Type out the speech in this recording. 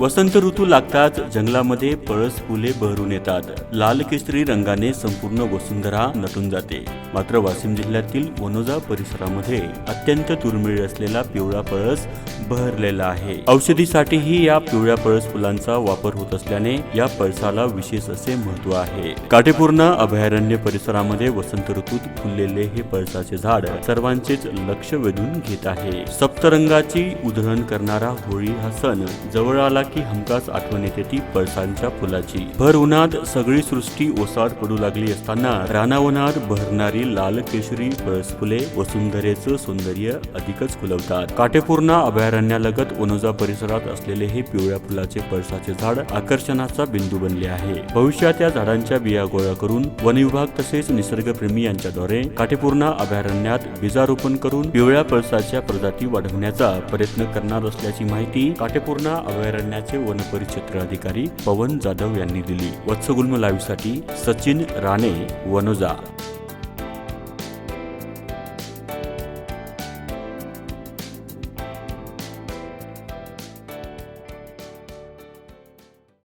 वसंत ऋतू लागताच जंगलामध्ये पळस फुले बहरून येतात. लाल केसरी रंगाने संपूर्ण वसुंधरा नटून जाते. मात्र वाशिम जिल्ह्यातील वनोजा परिसरामध्ये अत्यंत दुर्मिळ असलेला पिवळा पळस बहरलेला आहे. औषधीसाठीही या पिवळ्या पळस फुलांचा वापर होत असल्याने या पळसाला विशेष असे महत्त्व आहे. काटेपूर्ण अभयारण्य परिसरामध्ये वसंत ऋतूत फुललेले हे पळसाचे झाड सर्वांचेच लक्ष वेधून घेत आहे. सप्तरंगाची उधळण करणारा होळी हा सण जवळ आला की हमखास आठवण येते ती पळसांच्या फुलाची. भर उन्हात सगळी सृष्टी ओसाड पडू लागली असताना रानावनात भरणारी लाल केशरी पळस फुले वसुंधरेचं सौंदर्य अधिकच फुलवतात. काटेपूर्णा अभयारण्यालगत ओनोजा परिसरात असलेले हे पिवळ्या फुलाचे पळसाचे झाड आकर्षणाचा बिंदू बनले आहे. भविष्यात या झाडांच्या बिया गोळा करून वन विभाग तसेच निसर्गप्रेमी यांच्याद्वारे काटेपूर्णा अभयारण्यात बीजारोपण करून पिवळ्या पळसाच्या प्रजाती वाढवण्याचा प्रयत्न करणार असल्याची माहिती काटेपूर्णा अभयारण्या ठाण्याचे वनपरिक्षेत्र अधिकारी पवन जाधव यांनी दिली. वत्सगुल्म लाईव्हसाठी सचिन राणे वनोजा.